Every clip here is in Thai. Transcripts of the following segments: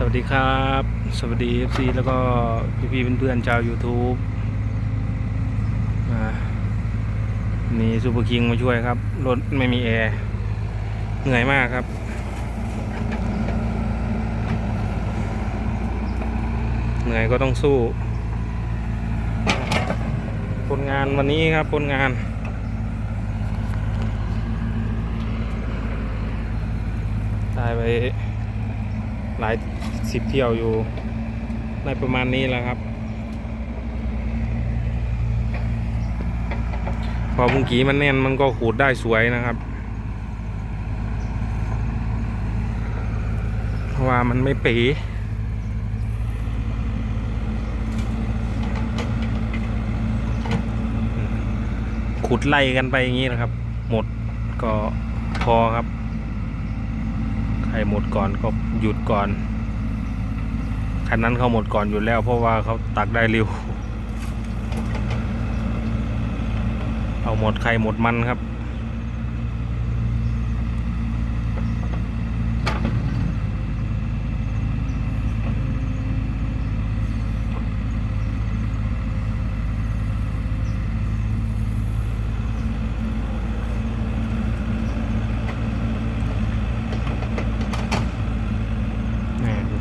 สวัสดีครับ สวัสดี FC แล้วก็พี่ๆเพื่อนๆชาว YouTube มีซูเปอร์คิงมาช่วยครับ รถไม่มีแอร์ เหนื่อยมากครับ เหนื่อยก็ต้องสู้ ผลงานวันนี้ครับผลงานได้ไป หลายสิบเที่ยวอยู่ในประมาณนี้แหละครับพอมุงกีมันแน่นมันก็ขูดได้สวยนะครับ เพราะว่ามันไม่ป๋ขุดไล่กันไปอย่างนี้นะครับ หมดก็พอครับ ใครหมดก่อนก็หยุดก่อนคันนั้นเขาหมดก่อนอยู่แล้ว เพราะว่าเขาตักได้เร็ว เอาหมดใครหมดมันครับ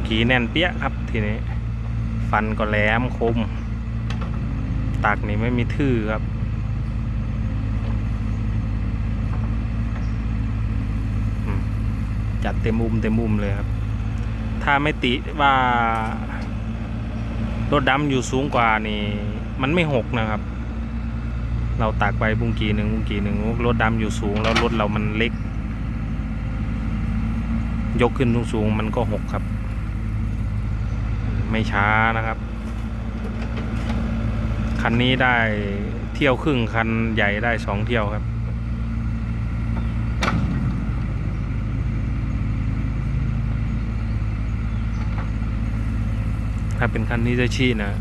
นี่แน่นเปี้ยครับทีนี้ ฟันก็แหลมคม ตักนี่ไม่มีทื่อครับ จัดเต็มมุมเต็มมุมเลยครับ ถ้าไม่ติว่ารถดำอยู่สูงกว่านี่ มันไม่หกนะครับ เราตักไปบุงกีหนึ่งบุงกีหนึ่งรถดำอยู่สูง แล้วรถเรามันเล็ก ยกขึ้นสูงๆมันก็หกครับ ไม่ช้านะครับ คันนี้ได้เที่ยวครึ่งคันใหญ่ได้สองเที่ยวครับ ถ้าเป็นคันนี้จะชี้นะ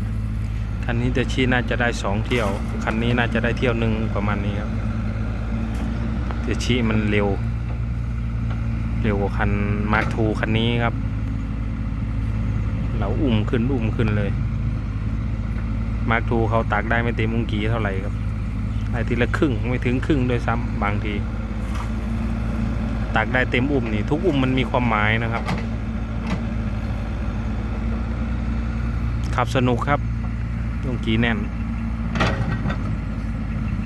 คันนี้จะชี้น่าจะได้สองเที่ยว คันนี้น่าจะได้เที่ยวหนึ่งประมาณนี้ครับจะชี้มันเร็ว เร็วกว่าคันมาร์คทูคันนี้ครับ เราอุ้มขึ้นอุ้มขึ้นเลย มาร์คทูเขาตักได้ไม่เต็มมุงกีเท่าไหร่ครับได้ทีละครึ่งไม่ถึงครึ่งด้วยซ้ำบางทีตักได้เต็มอุ้มนี่ ทุกอุ้มมันมีความหมายนะครับ ขับสนุกครับมุงกีแน่น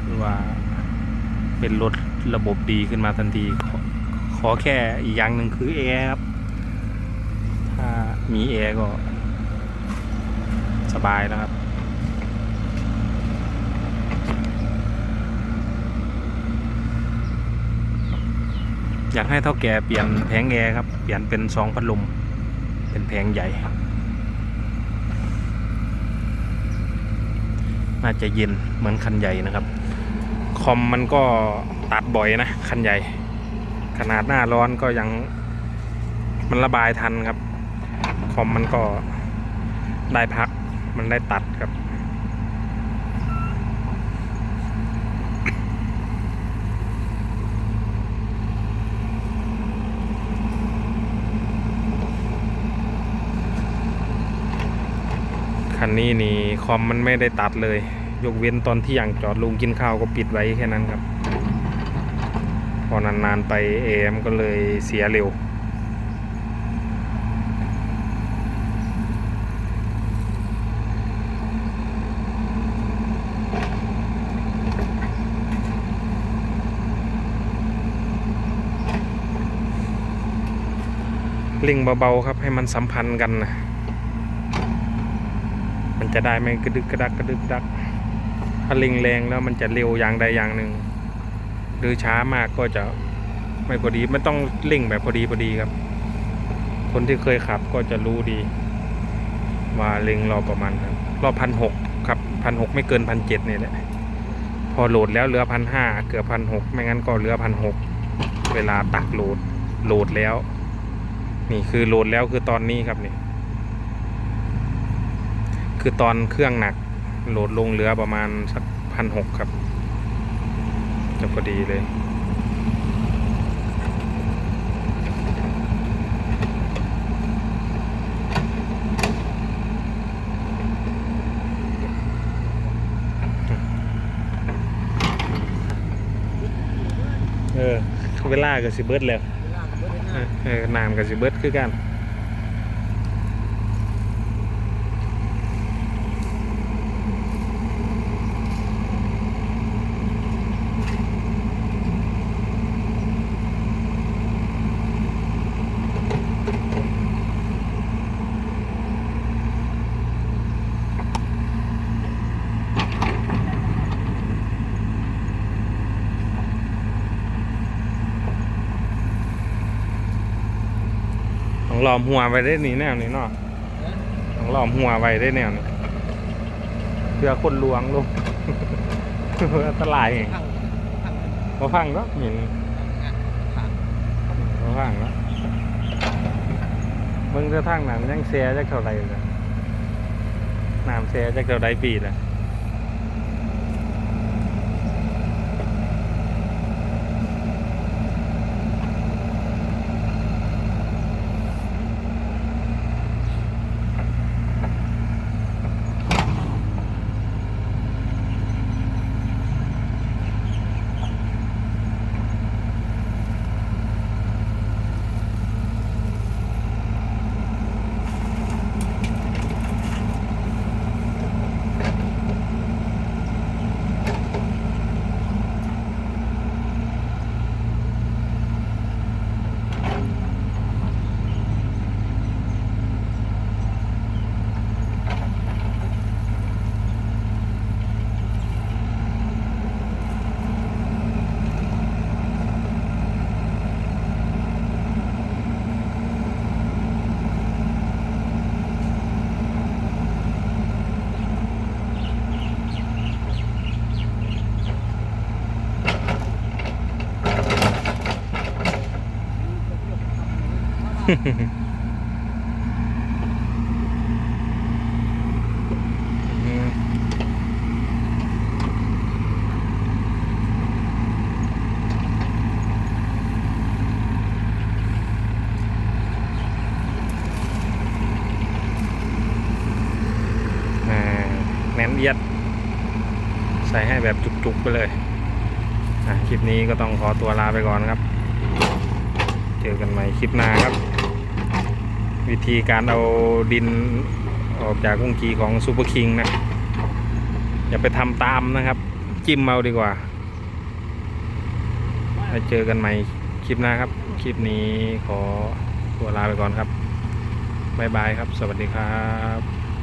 คือว่าเป็นรถระบบดีขึ้นมาทันทีขอขอแค่อีกอย่างหนึ่งคือแอร์ครับ มีแอร์ก็ สบายนะครับอยากให้เท่าแก่เปลี่ยนแผงแอร์ครับ เปลี่ยนเป็นสองพัดลม เป็นแผงใหญ่ น่าจะเย็นเหมือนคันใหญ่นะครับ คอมมันก็ตัดบ่อยนะ คันใหญ่ ขนาดหน้าร้อนก็ยังมันระบายทันครับ คอมมันก็ได้พัก มันได้ตัดครับ คันนี้นี่คอมมันไม่ได้ตัดเลย ยกเว้นตอนที่อย่างจอดลุงกินข้าวก็ปิดไว้แค่นั้นครับ พอนานๆไปเอมก็เลยเสียเร็ว ร่งเบาๆครับให้มันสัมพันธ์กันนะมันจะได้ไม่กระดึกกระดักกระดึกกระดักถ้าเร่งแรงแล้วมันจะเร็วอย่างใดอย่างหนึ่ง หรือช้ามากก็จะไม่พอดีมันต้องเร่งแบบพอดีพอดีครับ คนที่เคยขับก็จะรู้ดี ว่าเร่งรอประมาณนั้นรอบพันหกครับพันหกไม่เกินพันเจ็ดนี่แหละพอโหลดแล้วเหลือพันห้าเกือบพันหกไม่งั้นก็เหลือพันหกเวลาตักโหลดโหลดแล้ว นี่คือโหลดแล้วคือตอนนี้ครับนี่ คือตอนเครื่องหนัก โหลดลงเหลือประมาณสักพันหกครับ จะพอดีเลยเออเวลาก็สิเบิดแล้ว นาอเออน้ำก็สิเบิดคือกัน หลอมหัวไว้ได้นี่แนวนี้เนาะต้องหลอมหัวไว้ได้แนวนี้เพื่อคนลวงลงอันตรายไงพังพังมาฟังเนาะหมินงานพังมาฟังเนาะมึงจะทางนั้นยังแซ่จักเท่าไรเลยน้ำแซ่จักเท่าไรปีละ แน่นเอียด ใส่ให้แบบจุกๆไปเลยคลิปนี้ก็ต้องขอตัวลาไปก่อนครับ เจอกันใหม่คลิปหน้าครับ วิธีการเอาดินออกจากกุ้งกีของซูเปอร์คิงนะ อย่าไปทำตามนะครับ จิ้มเอาดีกว่าไปเจอกันใหม่คลิปหน้าครับ คลิปนี้ขอตัวลาไปก่อนครับ บ๊ายบายครับ สวัสดีครับ